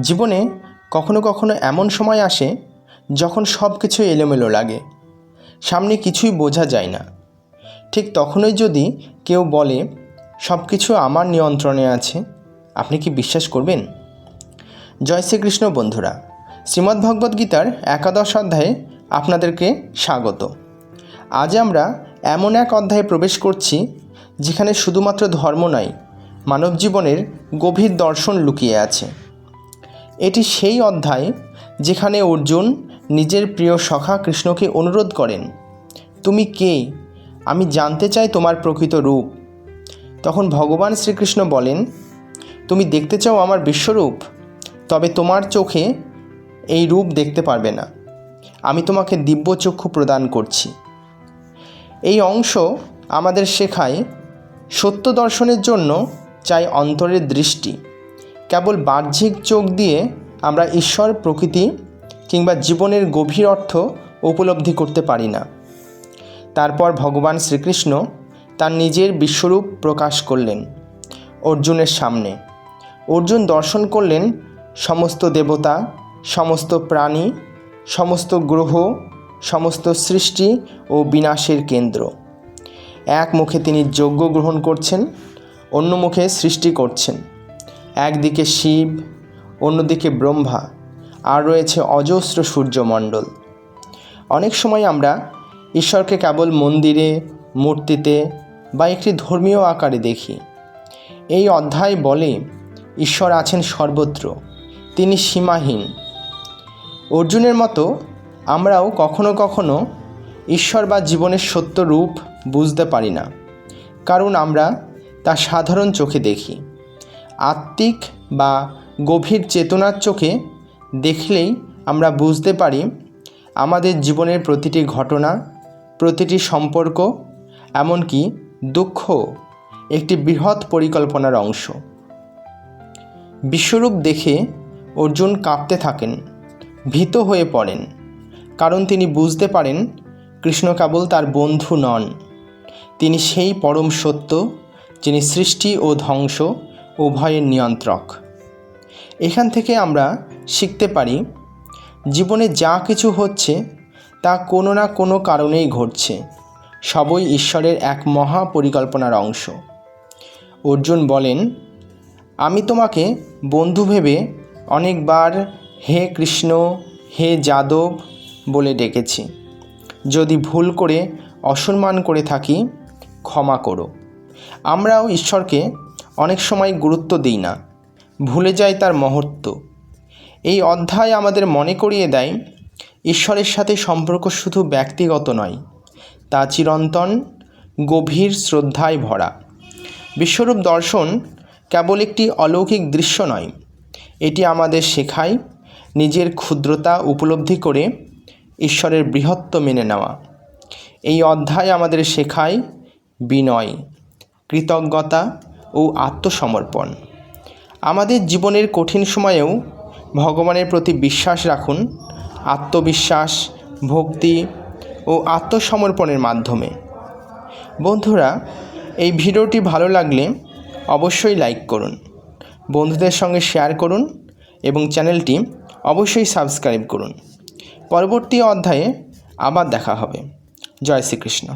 জীবনে কখনো কখনো এমন সময় আসে যখন সব কিছু এলোমেলো লাগে। সামনে কিছুই বোঝা যায় না। ঠিক তখনই যদি কেউ বলে, সব কিছু আমার নিয়ন্ত্রণে আছে, আপনি কি বিশ্বাস করবেন? জয় শ্রীকৃষ্ণ বন্ধুরা, শ্রীমদ্ ভগবদ্ গীতার একাদশ অধ্যায়ে আপনাদেরকে স্বাগত। আজ আমরা এমন এক অধ্যায়ে প্রবেশ করছি, যেখানে শুধুমাত্র ধর্ম নয়, মানব জীবনের গভীর দর্শন লুকিয়ে আছে। এটি সেই অধ্যায় যেখানে অর্জুন নিজের প্রিয় সখা কৃষ্ণকে অনুরোধ করেন, তুমি কে? আমি জানতে চাই তোমার প্রকৃত রূপ। তখন ভগবান শ্রীকৃষ্ণ বলেন, তুমি দেখতে চাও আমার বিশ্বরূপ, তবে তোমার চোখে এই রূপ দেখতে পারবে না। আমি তোমাকে দিব্য চক্ষু প্রদান করছি। এই অংশ আমাদের শেখায় সত্য দর্শনের জন্য চাই অন্তরের দৃষ্টি। কেবল বাহ্যিক চোখ দিয়ে আমরা ঈশ্বর, প্রকৃতি কিংবা জীবনের গভীর অর্থ উপলব্ধি করতে পারি না। তারপর ভগবান শ্রীকৃষ্ণ তার নিজের বিশ্বরূপ প্রকাশ করলেন অর্জুনের সামনে। অর্জুন দর্শন করলেন সমস্ত দেবতা, সমস্ত প্রাণী, সমস্ত গ্রহ, সমস্ত সৃষ্টি ও বিনাশের কেন্দ্র। এক মুখে তিনি যজ্ঞ গ্রহণ করছেন, অন্য মুখে সৃষ্টি করছেন। একদিকে শিব, অন্যদিকে ব্রহ্মা, আর রয়েছে অজস্র সূর্যমণ্ডল। অনেক সময় আমরা ঈশ্বরকে কেবল মন্দিরে, মূর্তিতে বা একটি ধর্মীয় আকারে দেখি। এই অধ্যায় বলে ঈশ্বর আছেন সর্বত্র, তিনি সীমাহীন। অর্জুনের মতো আমরাও কখনো কখনো ঈশ্বর বা জীবনের সত্য রূপ বুঝতে পারি না, কারণ আমরা তা সাধারণ চোখে দেখি। আত্মিক বা গভীর চেতনার চোখে দেখলেই আমরা বুঝতে পারি আমাদের জীবনের প্রতিটি ঘটনা, প্রতিটি সম্পর্ক, এমনকি দুঃখ একটি বৃহৎ পরিকল্পনার অংশ। বিশ্বরূপ দেখে অর্জুন কাঁপতে থাকেন, ভীত হয়ে পড়েন, কারণ তিনি বুঝতে পারেন কৃষ্ণ কেবল তার বন্ধু নন। তিনি সেই পরম সত্য যিনি সৃষ্টি ও ধ্বংস উভয়ের নিয়ন্ত্রক। এখান থেকে আমরা শিখতে পারি, জীবনে যা কিছু হচ্ছে, তা কোনো না কোনো কারণেই ঘটছে। সবই ঈশ্বরের এক মহা পরিকল্পনার অংশ। অর্জুন বলেন, আমি তোমাকে বন্ধু ভেবে অনেকবার হে কৃষ্ণ, হে যাদব বলে ডেকেছি। যদি ভুল করে অসম্মান করে থাকি, ক্ষমা করো। আমরাও ঈশ্বরকে অনেক সময় গুরুত্ব দিই না। ভুলে যাই তার মহত্ব। এই অধ্যায় আমাদের মনে করিয়ে দেয়, ঈশ্বরের সাথে সম্পর্ক শুধু ব্যক্তিগত নয়, তা চিরন্তন, গভীর শ্রদ্ধায় ভরা। বিশ্বরূপ দর্শন কেবল একটি অলৌকিক দৃশ্য নয়, এটি আমাদের শেখায় নিজের ক্ষুদ্রতা উপলব্ধি করে ঈশ্বরের বৃহত্ব মেনে নেওয়া। এই অধ্যায় আমাদের শেখায় বিনয়, কৃতজ্ঞতা ও আত্মসমর্পণ। আমাদের জীবনের কঠিন সময়েও ভগবানের প্রতি বিশ্বাস রাখুন, আত্মবিশ্বাস, ভক্তি ও আত্মসমর্পণের মাধ্যমে। বন্ধুরা, এই ভিডিওটি ভালো লাগলে অবশ্যই লাইক করুন, বন্ধুদের সঙ্গে শেয়ার করুন এবং চ্যানেলটি অবশ্যই সাবস্ক্রাইব করুন। পরবর্তী অধ্যায়ে আবার দেখা হবে। জয় শ্রীকৃষ্ণ।